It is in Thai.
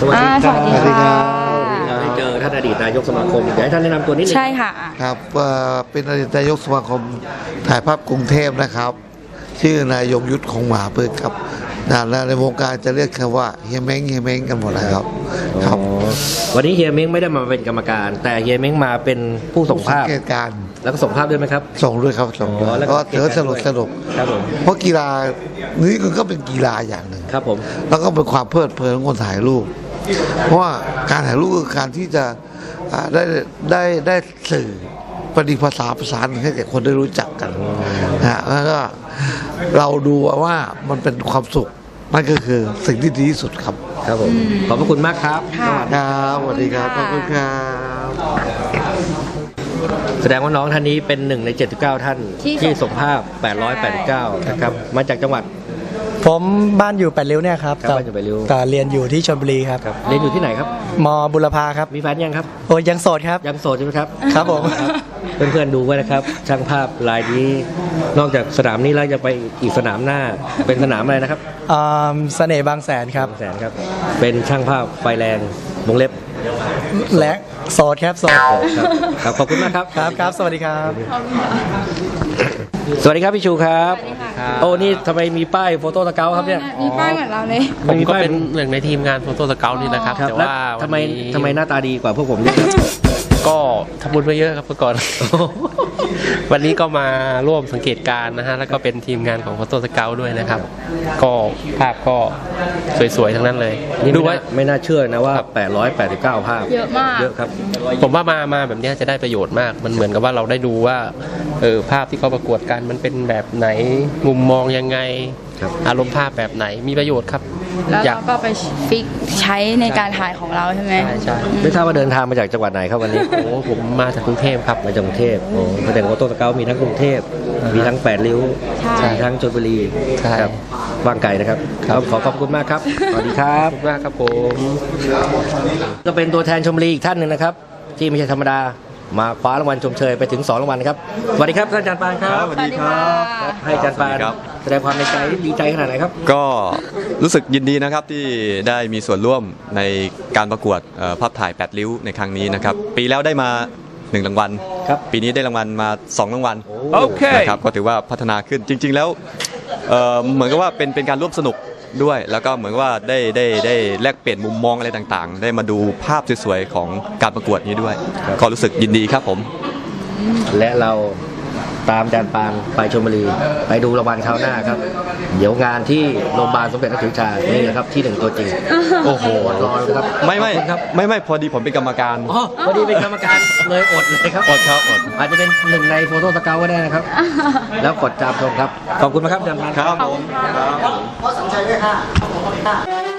สวัสดีอ่าคสรับวัสดีค่ะเราได้เจอท่านอดีตนายกสมาคมอยากให้ท่านแนะนำตัวนิดนึงใช่ค่ะ ครับเอ่อเป็นอดีตนายกสมาคมถ่ายภาพกรุงเทพนะครับ ชื่อนายยงยุทธคงหมาพืชครับนะและในวงการจะเรียกคำว่าเฮียเม้งเฮียเม้งกันหมดเลยครับครับอ๋อวันนี้เฮียเม้งไม่ได้มาเป็นกรรมการ แต่เฮียเม้งมาเป็นผู้ส่งภาพ เกตการณ์แล้วก็ส่งภาพด้วยไหมครับส่งด้วยครับส่งด้วยอ๋อแล้วก็ก็ถือว่าสนุกสนุกครับผมเพราะกีฬานี่ก็เป็นกีฬาอย่างหนึ่ง ครับผม แล้วก็เป็นความเพลิดเพลินของคนถ่ายรูป เพราะว่าการถ่ายรูปคือการที่จะอ่าได้ได้ได้สื่อประดิษฐ์ภาษาภาษาหนึ่งให้แก่คนได้รู้จักกันนะฮะแล้วก็เราดูว่ามันเป็นความสุขนั่นก็คือสิ่งที่ดีที่สุดครับ ครับผม ขอบพระคุณมากครับค่ะครับสวัสดีครับขอบคุณครับแสดงว่าน้องท่านนี้เป็นหนึ่งใน 79 ท่านที่ที่ส่ส่งงภาพ 889 นะครับ มาจากจังหวัด ผมบ้านอยู่แปดริ้วเนี่ยครับครับบ้านอยู่แปดริ้ว แต่เรียนอยู่ที่ชลบุรีครับครับเรียนอยู่ที่ไหนครับ มบุรพาครับ มีแฟนยังครับ โอ้ยยังโสดครับ ยังโสดใช่ไหมครับ ครับผม เพื่อนๆดูไว้นะครับ ช่างภาพรายนี้ นอกจากสนามนี้แล้วจะไปอีกสนามหน้า เป็นสนามอะไรนะครับอ่าเสน่ห์บางแสนครับแสนครับ เป็นช่างภาพไฟแรงวงเล็บและโสดครับโสดครับครับขอบคุณมากครับ ครับครับ สวัสดีครับ สวัสดีครับพี่ชูครับสวัสดีค่ะโอ้นี่ทำไมมีป้ายโฟโต้สเกลครับเนี่ยมีป้ายเหมือนเราเลย ผมก็ป้ายเป็นหนึ่งในทีมงานโฟโต้สเกลนี่นะครับครับ แต่แล้วว่าทำไมวันนี้ทำไมหน้าตาดีกว่าพวกผมเนี่ยครับ ก็ทำบุญไปเยอะครับเมื่อก่อน วันนี้ก็มาร่วมสังเกตการณ์นะฮะ แล้วก็เป็นทีมงานของโฟโต้สเกลด้วยนะครับ ก็ภาพก็สวยๆ ทั้งนั้นเลยนี่ดูไม่ว่าน่าไม่น่าเชื่อนะว่า 889 ภาพ เยอะมาก เยอะครับ ผมว่ามา มาแบบเนี้ยจะได้ประโยชน์มาก มันเหมือนกับว่าเราได้ดูว่า เออภาพที่เขาประกวดกันมันเป็นแบบไหน มุมมองยังไง ครับ อารมณ์ภาพแบบไหน มีประโยชน์ครับ แล้วอยาเรากก็ไปฟิกใช้ในการถ่ายของเราใช่ไหม ใช่ใช่ไม่ทราบว่าเดินทางมาจากจังหวัดไหนครับวันนี้ โอ้ผมมาจากกรุงเทพครับ มาจากกรุงเทพโอ้แสดงว่าโฟโต้สเกลมีทั้งกรุงเทพ มีทั้งแปดริ้วใช่ มีทั้งชลบุรีใช่ครับว่างไก่นะครับครับขอขอบคุณมากครับ สวัสดีครับ ขอบคุณมากครับผม ก็เป็นตัวแทนชมบุรีอีกท่านหนึ่งนะครับ ที่ไม่ใช่ธรรมดา มาคว้ารางวัลชมเชยไปถึง2รางวัลนะครับสวัสดีครับท่านอาจารย์ปานครับสวัสดีค่ะให้อาจารย์ปานครับแสดงความในใจดีใจขนาดไหนครับ ก็รู้สึกยินดีนะครับที่ได้มีส่วนร่วมในการประกวดเอ่อภาพถ่าย 8 ริ้วในครั้งนี้นะครับ ปีแล้วได้มา1รางวัลครับปีนี้ได้รางวัลมา2รางวัลโอเคนะครับก็ถือว่าพัฒนาขึ้นจริง ๆ แล้วเอ่อเหมือนกับว่าเป็นเป็นการร่วมสนุก ด้วย แล้วก็เหมือนกับว่าได้ได้ได้แลกเปลี่ยนมุมมองอะไรต่างๆ ได้มาดูภาพสวยๆของการประกวดนี้ด้วย ก็รู้สึกยินดีครับผม และเรา ตามอาจารย์ปานไปชมบุรี ไปดูรางวัลคราวหน้าครับ เดี๋ยวงานที่โรงพยาบาลสมเด็จพระจุฬานี่นะครับที่หนึ่งตัวจริงโอ้โหรอเลยครับไม่ไม่ขอบคุณครับไม่ไม่พอดีผมเป็นกรรมการอ๋อพอดีเป็นกรรมการเลยอดเลยครับ อดครับอดอาจจะเป็นหนึ่งในโฟโต้สเกลก็ได้นะครับ แล้วกดจามชมครับ ขอบคุณนะครับอาจารย์ปาน ครับผม